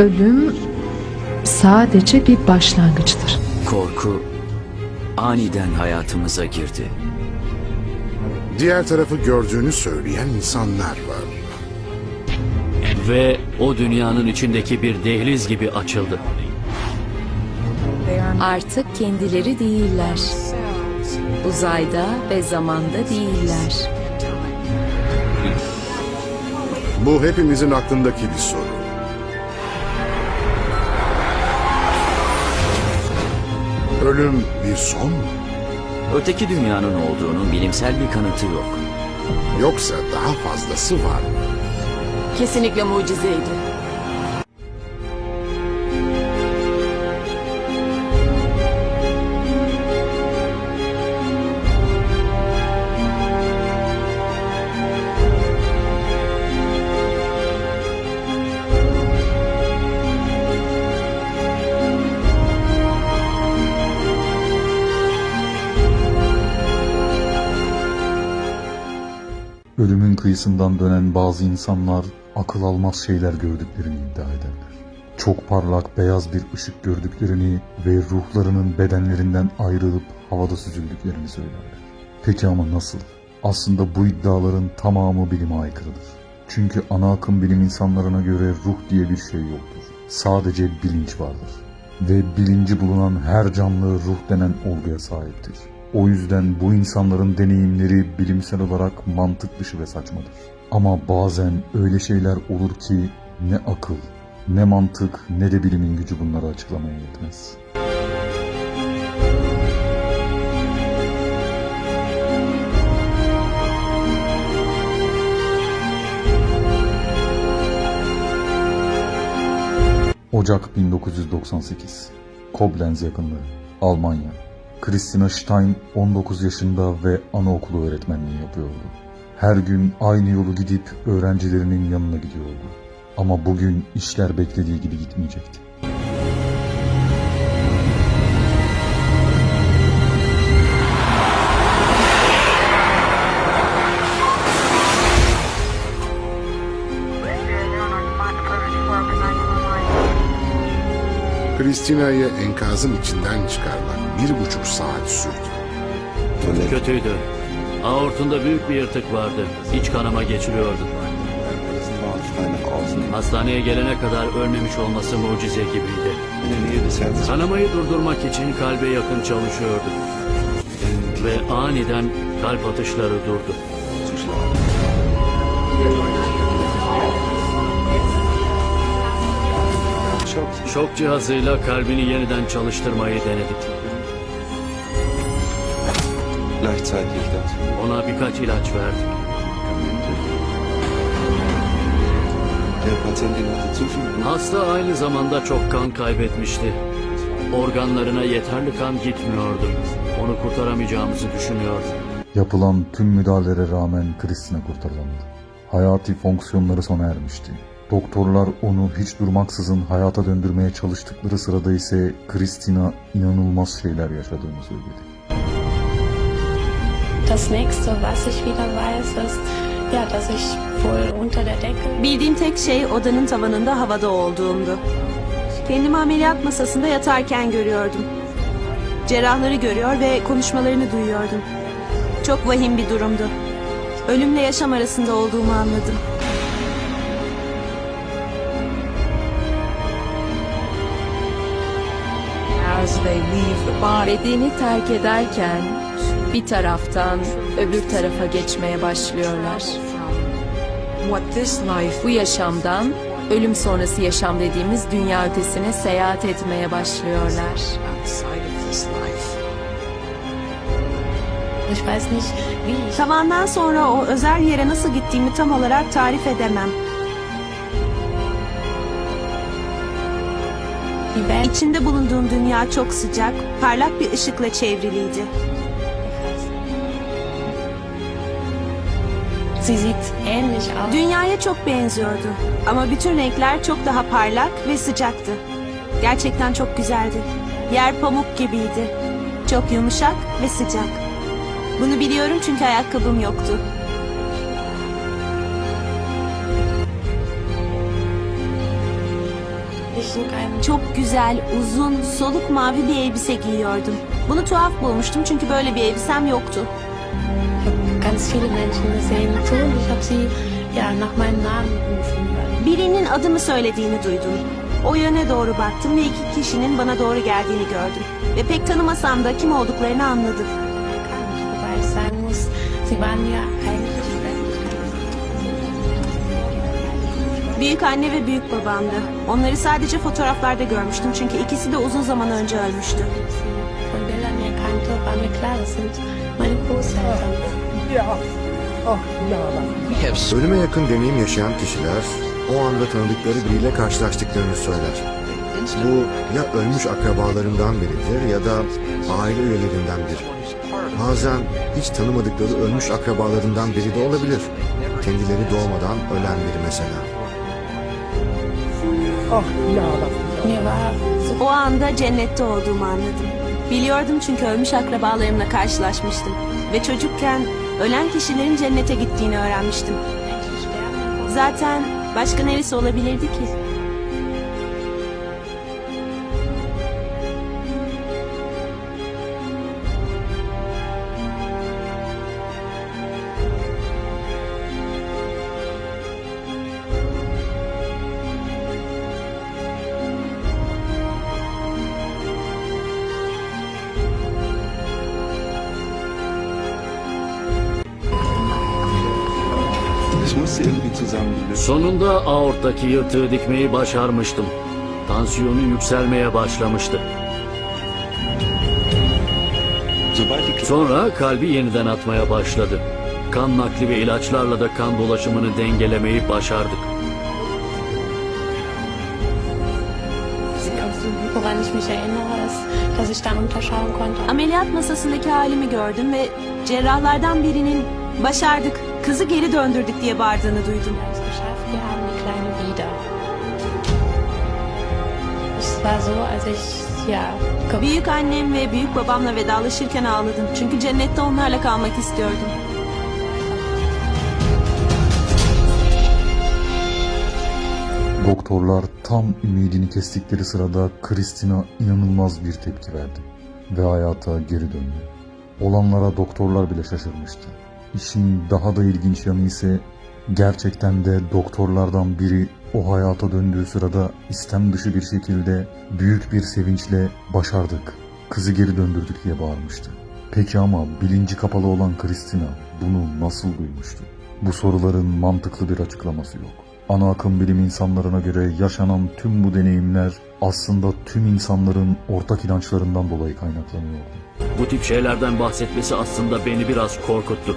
Ölüm sadece bir başlangıçtır. Korku aniden hayatımıza girdi. Diğer tarafı gördüğünü söyleyen insanlar var. Ve o dünyanın içindeki bir dehliz gibi açıldı. Artık kendileri değiller. Uzayda ve zamanda değiller. Bu hepimizin aklındaki bir soru. Ölüm bir son mu? Öteki dünyanın olduğunun bilimsel bir kanıtı yok. Yoksa daha fazlası var mı? Kesinlikle mucizeydi. Kıyısından dönen bazı insanlar akıl almaz şeyler gördüklerini iddia ederler. Çok parlak beyaz bir ışık gördüklerini ve ruhlarının bedenlerinden ayrılıp havada süzüldüklerini söylerler. Peki ama nasıl? Aslında bu iddiaların tamamı bilime aykırıdır. Çünkü ana akım bilim insanlarına göre ruh diye bir şey yoktur. Sadece bilinç vardır. Ve bilinci bulunan her canlı ruh denen olguya sahiptir. O yüzden bu insanların deneyimleri bilimsel olarak mantık dışı ve saçmadır. Ama bazen öyle şeyler olur ki ne akıl, ne mantık ne de bilimin gücü bunları açıklamaya yetmez. Ocak 1998 Koblenz yakınlığı Almanya Christina Stein 19 yaşında ve anaokulu öğretmenliği yapıyordu. Her gün aynı yolu gidip öğrencilerinin yanına gidiyordu. Ama bugün işler beklediği gibi gitmeyecekti. Christina'yı enkazın içinden çıkarmak bir buçuk saat sürdü. Kötüydü. Aortunda büyük bir yırtık vardı. İç kanama geçiriyordu. Hastaneye gelene kadar ölmemiş olması mucize gibiydi. Kanamayı durdurmak için kalbe yakın çalışıyordu. Ve aniden kalp atışları durdu. Şok cihazıyla kalbini yeniden çalıştırmayı denedik. Gleichzeitig das Ona birkaç ilaç verdik. Der. Hasta aynı zamanda çok kan kaybetmişti. Organlarına yeterli kan gitmiyordu. Onu kurtaramayacağımızı düşünüyordu. Yapılan tüm müdahalelere rağmen Christina kurtarılamadı. Hayati fonksiyonları sona ermişti. Doktorlar onu hiç durmaksızın hayata döndürmeye çalıştıkları sırada ise Christina inanılmaz şeyler yaşadığını söyledi. Das nächste, was ich wieder weiß, ist, ja, dass ich wohl unter der Decke Bildiğim tek şey odanın tavanında havada olduğumdu. Kendimi ameliyat masasında yatarken görüyordum. Cerrahları görüyor ve konuşmalarını duyuyordum. Çok vahim bir durumdu. Ölümle yaşam arasında olduğumu anladım. Bedeni terk ederken bir taraftan öbür tarafa geçmeye başlıyorlar. Bu yaşamdan ölüm sonrası yaşam dediğimiz dünya ötesine seyahat etmeye başlıyorlar. Tavandan sonra o özel yere nasıl gittiğimi tam olarak tarif edemem. Welt İçinde bulunduğum dünya çok sıcak, parlak bir ışıkla çevriliydi. Dünyaya çok benziyordu ama bütün renkler çok daha parlak ve sıcaktı. Gerçekten çok güzeldi. Yer pamuk gibiydi. Çok yumuşak ve sıcak. Bunu biliyorum çünkü ayakkabım yoktu. Çok güzel, uzun, soluk mavi bir elbise giyiyordum. Bunu tuhaf bulmuştum çünkü böyle bir elbisem yoktu. Ganz viele Menschen gesehen so ich habe sie ja nach meinem Namen rufen hören. Birinin adımı söylediğini duydum. O yöne doğru baktım ve iki kişinin bana doğru geldiğini gördüm. Ve pek tanımasam da kim olduklarını anladım. Sie waren ja eigentlich Büyük anne ve büyük babamdı. Onları sadece fotoğraflarda görmüştüm çünkü ikisi de uzun zaman önce ölmüştü. Ölüme yakın deneyim yaşayan kişiler o anda tanıdıkları biriyle karşılaştıklarını söyler. Bu ya ölmüş akrabalarından biridir ya da aile üyelerinden biri. Bazen hiç tanımadıkları ölmüş akrabalarından biri de olabilir. Kendileri doğmadan ölen biri mesela. Mir war so O anda cennette olduğumu anladım. Biliyordum çünkü ölmüş akrabalarımla karşılaşmıştım. Ve çocukken ölen kişilerin cennete gittiğini öğrenmiştim. Zaten başka neresi olabilirdi ki? Sonunda aorttaki yırtığı dikmeyi başarmıştım. Tansiyonu yükselmeye başlamıştı. Sonra kalbi yeniden atmaya başladı. Kan nakli ve ilaçlarla da kan dolaşımını dengelemeyi başardık. Ameliyat masasındaki halimi gördüm ve cerrahlardan birinin başardık, kızı geri döndürdük diye bağırdığını duydum. Es war so, als ich, ja, Büyük annem ve büyük babamla vedalaşırken ağladım. Çünkü cennette onlarla kalmak istiyordum. Doktorlar tam ümidini kestikleri sırada Kristina inanılmaz bir tepki verdi ve hayata geri döndü. Olanlara doktorlar bile şaşırmıştı. İşin daha da ilginç yanı ise gerçekten de doktorlardan biri o hayata döndüğü sırada istem dışı bir şekilde büyük bir sevinçle başardık, kızı geri döndürdük diye bağırmıştı. Peki ama bilinci kapalı olan Kristina bunu nasıl duymuştu? Bu soruların mantıklı bir açıklaması yok. Ana akım bilim insanlarına göre yaşanan tüm bu deneyimler aslında tüm insanların ortak inançlarından dolayı kaynaklanıyordu. Bu tip şeylerden bahsetmesi aslında beni biraz korkuttu.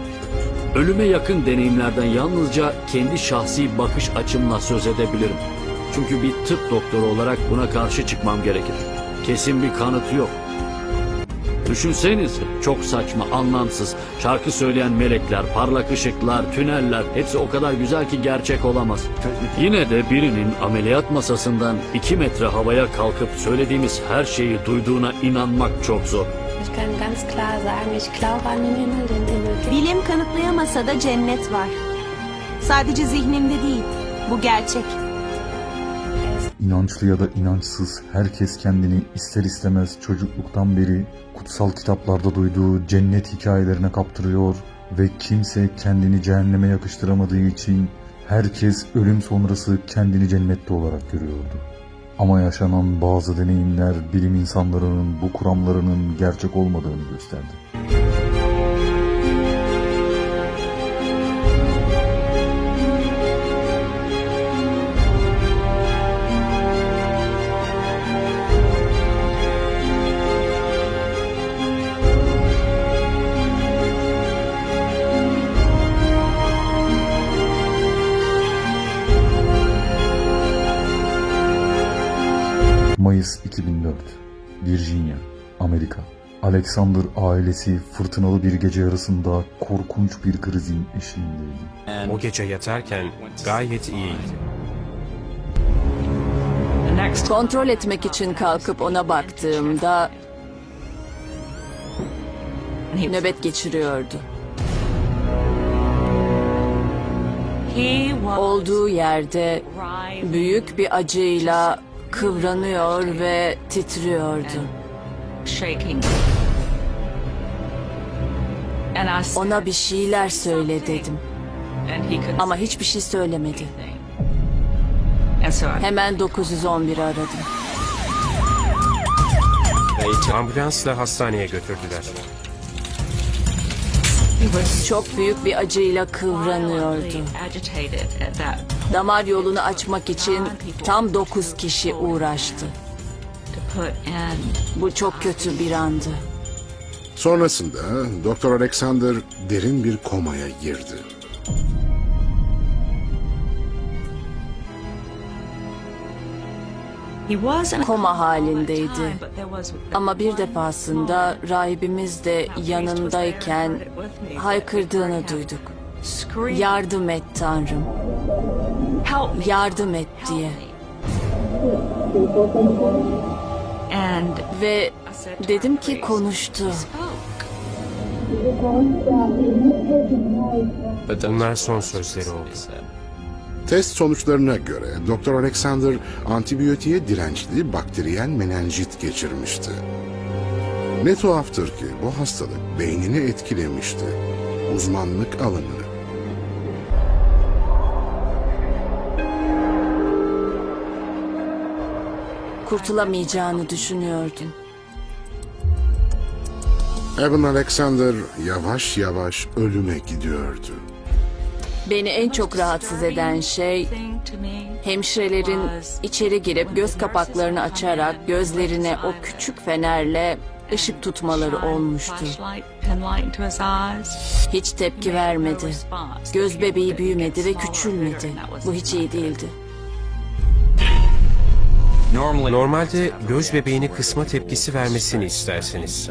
Ölüme yakın deneyimlerden yalnızca kendi şahsi bakış açımla söz edebilirim. Çünkü bir tıp doktoru olarak buna karşı çıkmam gerekir. Kesin bir kanıtı yok. Düşünsenize çok saçma, anlamsız. Şarkı söyleyen melekler, parlak ışıklar, tüneller hepsi o kadar güzel ki gerçek olamaz. Yine de birinin ameliyat masasından iki metre havaya kalkıp söylediğimiz her şeyi duyduğuna inanmak çok zor. İch kann ganz klar sagen, ich glaube an den Himmel, den Himmel Bilim kanıtlayamasa da cennet var. Sadece zihnimde değil, bu gerçek. İnançlı ya da inançsız herkes kendini ister istemez çocukluktan beri kutsal kitaplarda duyduğu cennet hikayelerine kaptırıyor ve kimse kendini cehenneme yakıştıramadığı için herkes ölüm sonrası kendini cennette olarak görüyordu. Ama yaşanan bazı deneyimler bilim insanlarının bu kuramlarının gerçek olmadığını gösterdi. Alexander ailesi fırtınalı bir gece yarısında korkunç bir krizin eşiğindeydi. O gece yatarken gayet iyiydi. Kontrol etmek için kalkıp ona baktığımda nöbet geçiriyordu. Olduğu yerde büyük bir acıyla kıvranıyor ve titriyordu. Ona bir şeyler söyle dedim ama hiçbir şey söylemedi. Hemen 911'i aradım. Ambulansla hastaneye götürdüler. Çok büyük bir acıyla kıvranıyordu. Damar yolunu açmak için tam 9 kişi uğraştı. Bu çok kötü bir andı. Sonrasında Doktor Alexander derin bir komaya girdi. Koma halindeydi. Ama bir defasında rahibimiz de yanındayken haykırdığını duyduk. Yardım et Tanrım. Yardım et diye. Ve dedim ki konuştu. Bunlar son sözleri oldu. Test sonuçlarına göre Doktor Alexander antibiyotiğe dirençli bakteriyel menenjit geçirmişti. Ne tuhaftır ki bu hastalık beynini etkilemişti. Uzmanlık alanı. Kurtulamayacağını düşünüyordum. Evan Alexander yavaş yavaş ölüme gidiyordu. Beni en çok rahatsız eden şey hemşirelerin içeri girip göz kapaklarını açarak gözlerine o küçük fenerle ışık tutmaları olmuştu. Hiç tepki vermedi. Göz bebeği büyümedi ve küçülmedi. Bu hiç iyi değildi. Normalde göz bebeğini kısma tepkisi vermesini istersiniz.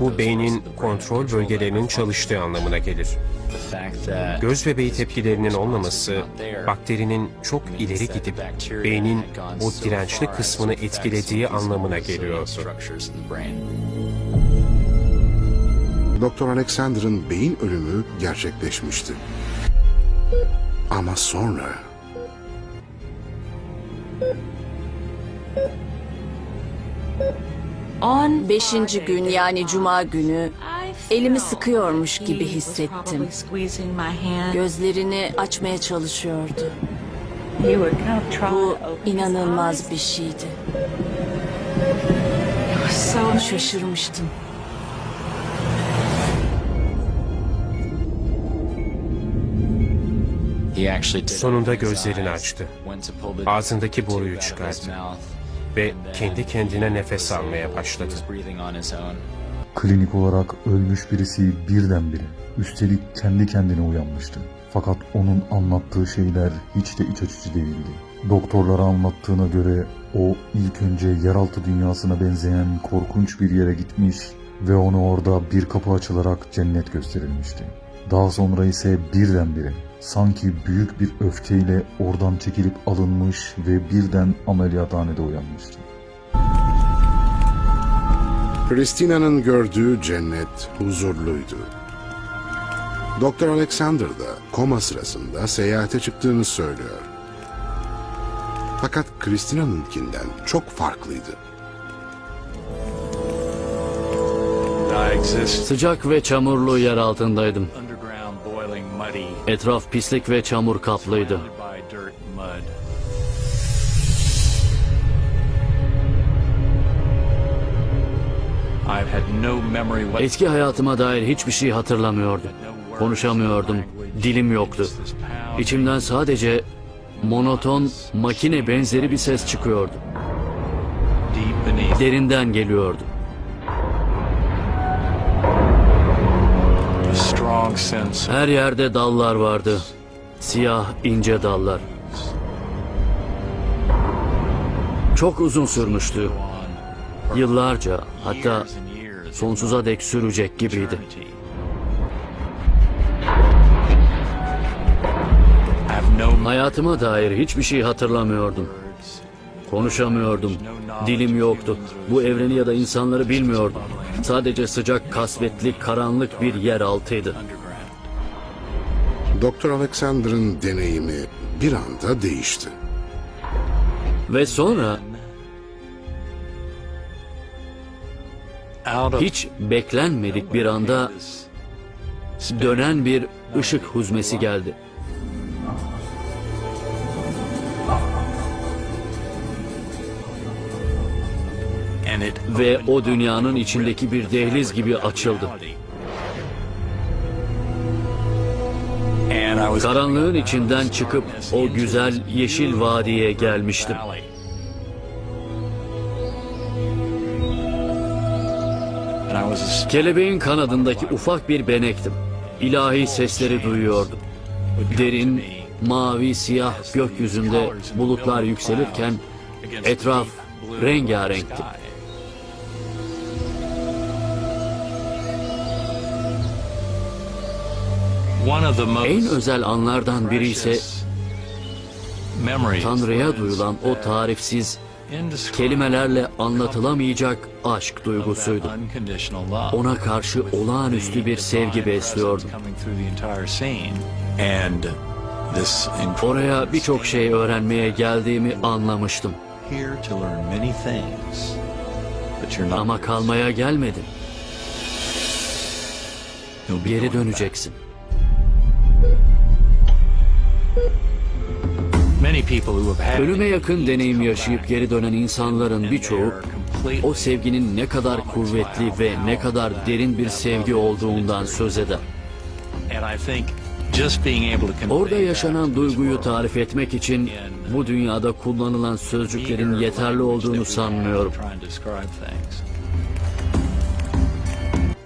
Bu beynin kontrol bölgelerinin çalıştığı anlamına gelir. Göz bebeği tepkilerinin olmaması, bakterinin çok ileri gidip beynin o dirençli kısmını etkilediği anlamına geliyordu. Doktor Alexander'ın beyin ölümü gerçekleşmişti. Ama sonra Beşinci gün yani cuma günü elimi sıkıyormuş gibi hissettim. Gözlerini açmaya çalışıyordu. Bu inanılmaz bir şeydi. Şaşırmıştım. Sonunda gözlerini açtı. Ağzındaki boruyu çıkardı. Ve kendi kendine nefes almaya başladı. Klinik olarak ölmüş birisi birdenbire, üstelik kendi kendine uyanmıştı. Fakat onun anlattığı şeyler hiç de iç açıcı değildi. Doktorlara anlattığına göre o ilk önce yeraltı dünyasına benzeyen korkunç bir yere gitmiş ve ona orada bir kapı açılarak cennet gösterilmişti. Daha sonra ise birdenbire sanki büyük bir öfkeyle oradan çekilip alınmış ve birden ameliyathanede uyanmıştı. Christina'nın gördüğü cennet huzurluydu. Doktor Alexander da koma sırasında seyahate çıktığını söylüyor. Fakat Christina'nınkinden çok farklıydı. Sıcak ve çamurlu yer altındaydım. Etraf pislik ve çamur kaplıydı. Eski hayatıma dair hiçbir şey hatırlamıyordum. Konuşamıyordum. Dilim yoktu. İçimden sadece monoton makine benzeri bir ses çıkıyordu. Derinden geliyordu. Her yerde dallar vardı. Siyah ince dallar. Çok uzun sürmüştü. Yıllarca hatta sonsuza dek sürecek gibiydi. Hayatıma dair hiçbir şey hatırlamıyordum. Konuşamıyordum. Dilim yoktu. Bu evreni ya da insanları bilmiyordum. Sadece sıcak, kasvetli, karanlık bir yer altıydı. Doktor Alexander'ın deneyimi bir anda değişti. Ve sonra hiç beklenmedik bir anda dönen bir ışık huzmesi geldi. Ve o dünyanın içindeki bir dehliz gibi açıldı. Karanlığın içinden çıkıp o güzel yeşil vadiye gelmiştim. Kelebeğin kanadındaki ufak bir benektim. İlahi sesleri duyuyordum. Derin, mavi, siyah gökyüzünde bulutlar yükselirken etraf rengarenkti. En özel anlardan biri ise Tanrı'ya duyulan o tarifsiz, kelimelerle anlatılamayacak aşk duygusuydu. Ona karşı olağanüstü bir sevgi besliyordum. Oraya birçok şey öğrenmeye geldiğimi anlamıştım. Ama kalmaya gelmedim. Geri döneceksin. Ölüme yakın deneyim yaşayıp geri dönen insanların birçoğu o sevginin ne kadar kuvvetli ve ne kadar derin bir sevgi olduğundan söz eder. Orada yaşanan duyguyu tarif etmek için bu dünyada kullanılan sözcüklerin yeterli olduğunu sanmıyorum.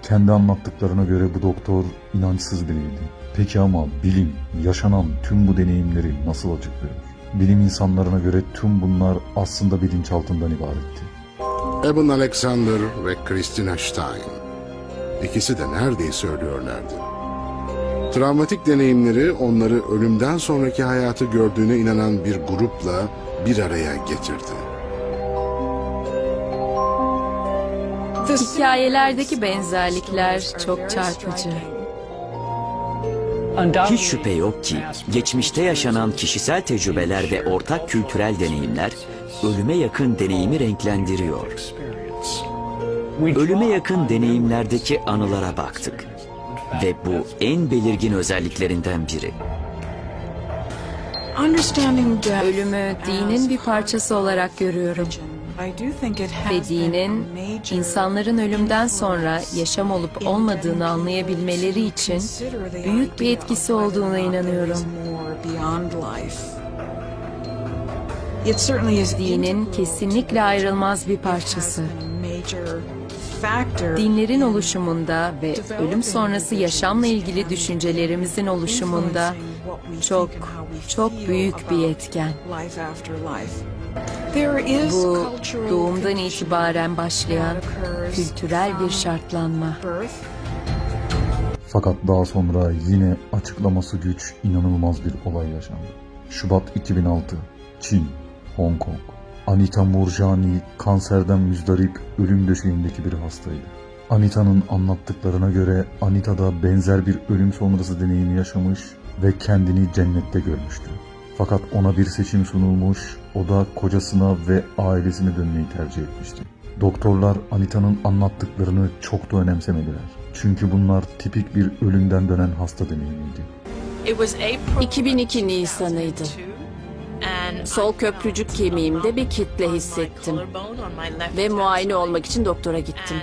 Kendi anlattıklarına göre bu doktor inançsız biriydi. Peki ama bilim, yaşanan tüm bu deneyimleri nasıl açıklıyor? Bilim insanlarına göre tüm bunlar aslında bilinçaltından ibaretti. Evan Alexander ve Christina Stein. İkisi de neredeyse ölüyorlardı. Travmatik deneyimleri onları ölümden sonraki hayatı gördüğüne inanan bir grupla bir araya getirdi. Hikayelerdeki benzerlikler çok çarpıcı. Hiç şüphe yok ki geçmişte yaşanan kişisel tecrübeler ve ortak kültürel deneyimler ölüme yakın deneyimi renklendiriyor. Ölüme yakın deneyimlerdeki anılara baktık ve bu en belirgin özelliklerinden biri. Ölümü dinin bir parçası olarak görüyorum. Ve dinin insanların ölümden sonra yaşam olup olmadığını anlayabilmeleri için büyük bir etkisi olduğuna inanıyorum. Dinin kesinlikle ayrılmaz bir parçası. Dinlerin oluşumunda ve ölüm sonrası yaşamla ilgili düşüncelerimizin oluşumunda çok çok büyük bir etken. Bu doğumdan itibaren başlayan kültürel bir şartlanma. Fakat daha sonra yine açıklaması güç inanılmaz bir olay yaşandı. Şubat 2006, Çin, Hong Kong. Anita Murjani kanserden müzdarip ölüm döşeğindeki bir hastaydı. Anita'nın anlattıklarına göre Anita da benzer bir ölüm sonrası deneyimi yaşamış ve kendini cennette görmüştü. Fakat ona bir seçim sunulmuş, o da kocasına ve ailesine dönmeyi tercih etmişti. Doktorlar Anita'nın anlattıklarını çok da önemsemediler. Çünkü bunlar tipik bir ölümden dönen hasta deneyimiydi. 2002 Nisan'ıydı. Sol köprücük kemiğimde bir kitle hissettim. Ve muayene olmak için doktora gittim.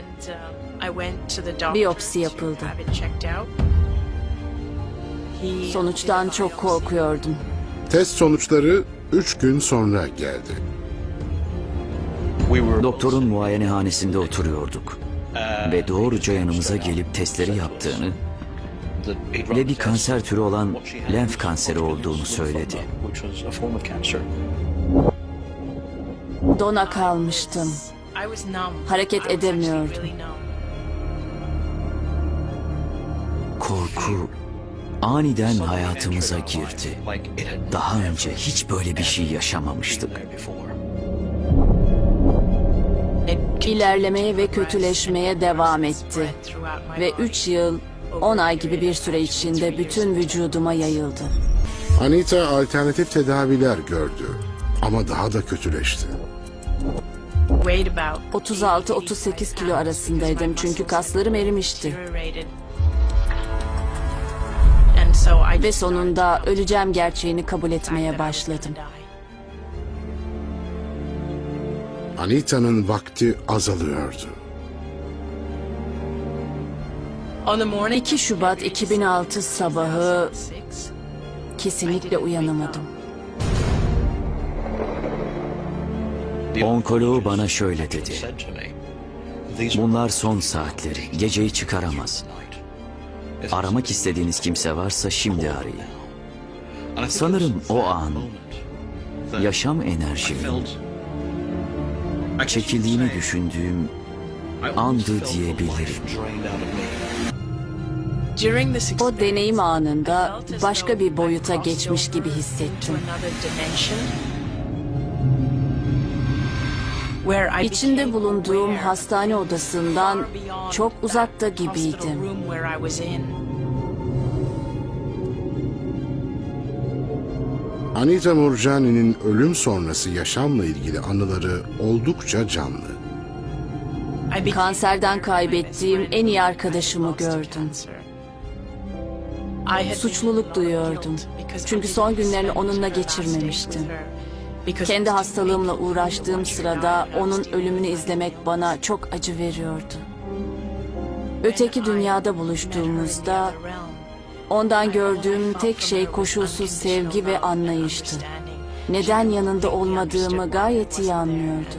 Biyopsi yapıldı. Sonuçtan çok korkuyordum. Test sonuçları 3 gün sonra geldi. Doktorun muayenehanesinde oturuyorduk ve doğruca yanımıza gelip testleri yaptığını ve bir kanser türü olan lenf kanseri olduğunu söyledi. Dona kalmıştım. Hareket edemiyordum. Korku aniden hayatımıza girdi. Daha önce hiç böyle bir şey yaşamamıştık. İlerlemeye ve kötüleşmeye devam etti. Ve 3 yıl, 10 ay gibi bir süre içinde bütün vücuduma yayıldı. Anita alternatif tedaviler gördü ama daha da kötüleşti. 36-38 kilo arasındaydım çünkü kaslarım erimişti. Ve sonunda öleceğim gerçeğini kabul etmeye başladım. Anita'nın vakti azalıyordu. 2 Şubat 2006 sabahı kesinlikle uyanamadım. Onkoloğu bana şöyle dedi. Bunlar son saatleri. Geceyi çıkaramaz. Aramak istediğiniz kimse varsa şimdi arayın. Sanırım o an yaşam enerjimin çekildiğini düşündüğüm andı diyebilirim. O deneyim anında başka bir boyuta geçmiş gibi hissettim. İçinde bulunduğum hastane odasından çok uzakta gibiydim. Anita Murjani'nin ölüm sonrası yaşamla ilgili anıları oldukça canlı. Kanserden kaybettiğim en iyi arkadaşımı gördüm. Suçluluk duyuyordum. Çünkü son günlerini onunla geçirmemiştim. Kendi hastalığımla uğraştığım sırada onun ölümünü izlemek bana çok acı veriyordu. Öteki dünyada buluştuğumuzda ondan gördüğüm tek şey koşulsuz sevgi ve anlayıştı. Neden yanında olmadığımı gayet iyi anlıyordu.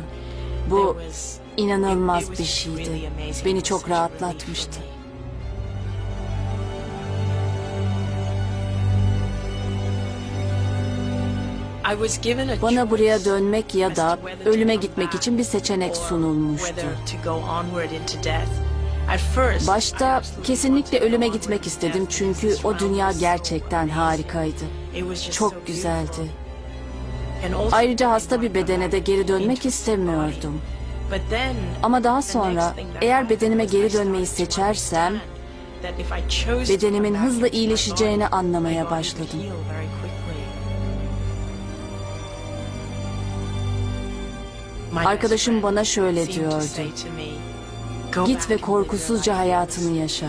Bu inanılmaz bir şeydi. Beni çok rahatlatmıştı. Bana buraya dönmek ya da ölüme gitmek için bir seçenek sunulmuştu. Başta kesinlikle ölüme gitmek istedim çünkü o dünya gerçekten harikaydı. Çok güzeldi. Ayrıca hasta bir bedene de geri dönmek istemiyordum. Ama daha sonra eğer bedenime geri dönmeyi seçersem bedenimin hızla iyileşeceğini anlamaya başladım. Arkadaşım bana şöyle diyordu. Git ve korkusuzca hayatını yaşa.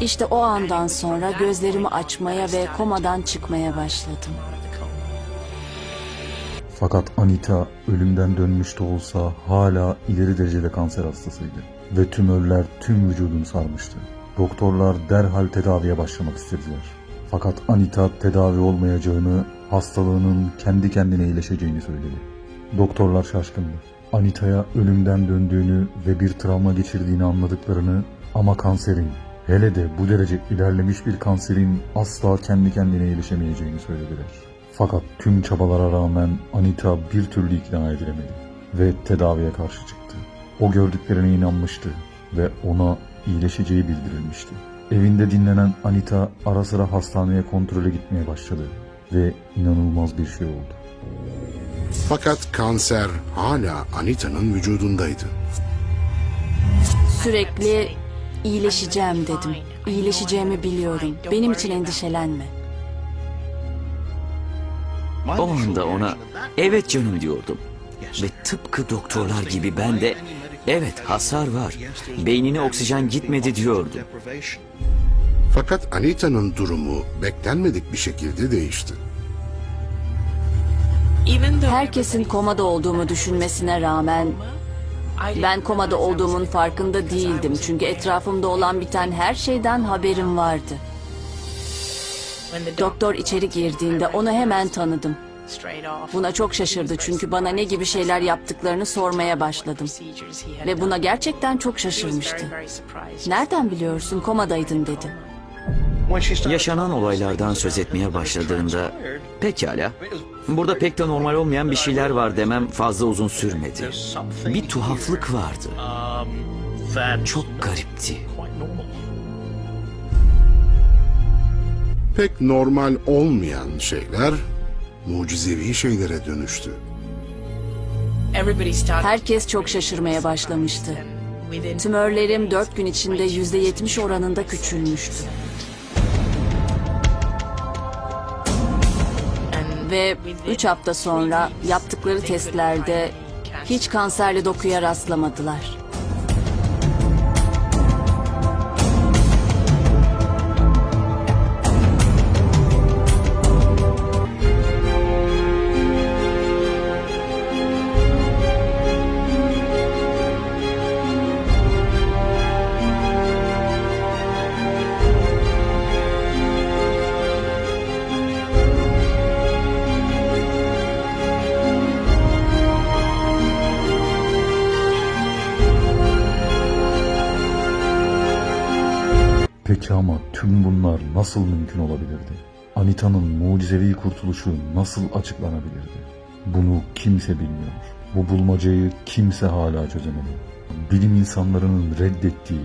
İşte o andan sonra gözlerimi açmaya ve komadan çıkmaya başladım. Fakat Anita ölümden dönmüş de olsa hala ileri derecede kanser hastasıydı. Ve tümörler tüm vücudunu sarmıştı. Doktorlar derhal tedaviye başlamak istediler. Fakat Anita tedavi olmayacağını, hastalığının kendi kendine iyileşeceğini söyledi. Doktorlar şaşkındı. Anita'ya ölümden döndüğünü ve bir travma geçirdiğini anladıklarını ama kanserin, hele de bu derece ilerlemiş bir kanserin asla kendi kendine iyileşemeyeceğini söylediler. Fakat tüm çabalara rağmen Anita bir türlü ikna edilemedi ve tedaviye karşı çıktı. O gördüklerine inanmıştı ve ona iyileşeceği bildirilmişti. Evinde dinlenen Anita ara sıra hastaneye kontrole gitmeye başladı ve inanılmaz bir şey oldu. Fakat kanser hala Anita'nın vücudundaydı. Sürekli iyileşeceğim dedim. İyileşeceğimi biliyorum. Benim için endişelenme. O anda ona evet canım diyordum. Ve tıpkı doktorlar gibi ben de evet hasar var. Beynine oksijen gitmedi diyordum. Fakat Anita'nın durumu beklenmedik bir şekilde değişti. Herkesin komada olduğumu düşünmesine rağmen ben komada olduğumun farkında değildim. Çünkü etrafımda olan biten her şeyden haberim vardı. Doktor içeri girdiğinde onu hemen tanıdım. Buna çok şaşırdı çünkü bana ne gibi şeyler yaptıklarını sormaya başladım. Ve buna gerçekten çok şaşırmıştı. Nereden biliyorsun komadaydın dedi. Yaşanan olaylardan söz etmeye başladığında pekala burada pek de normal olmayan bir şeyler var demem fazla uzun sürmedi. Bir tuhaflık vardı. Çok garipti. Pek normal olmayan şeyler mucizevi şeylere dönüştü. Herkes çok şaşırmaya başlamıştı. Tümörlerim dört gün içinde yüzde yetmiş oranında Ve 3 hafta sonra yaptıkları testlerde hiç kanserli dokuya rastlamadılar. Ama tüm bunlar nasıl mümkün olabilirdi? Anita'nın mucizevi kurtuluşu nasıl açıklanabilirdi? Bunu kimse bilmiyor. Bu bulmacayı kimse hala çözemedi. Bilim insanlarının reddettiği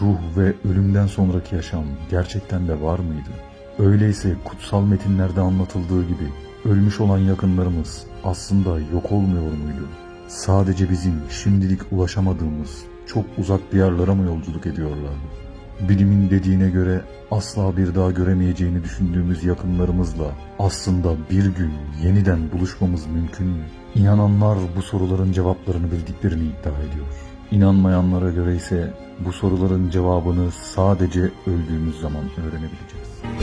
ruh ve ölümden sonraki yaşam gerçekten de var mıydı? Öyleyse kutsal metinlerde anlatıldığı gibi ölmüş olan yakınlarımız aslında yok olmuyor muydu? Sadece bizim şimdilik ulaşamadığımız çok uzak diyarlara mı yolculuk ediyorlardı? Bilimin dediğine göre asla bir daha göremeyeceğini düşündüğümüz yakınlarımızla aslında bir gün yeniden buluşmamız mümkün mü? İnananlar bu soruların cevaplarını bildiklerini iddia ediyor. İnanmayanlara göre ise bu soruların cevabını sadece öldüğümüz zaman öğrenebileceğiz.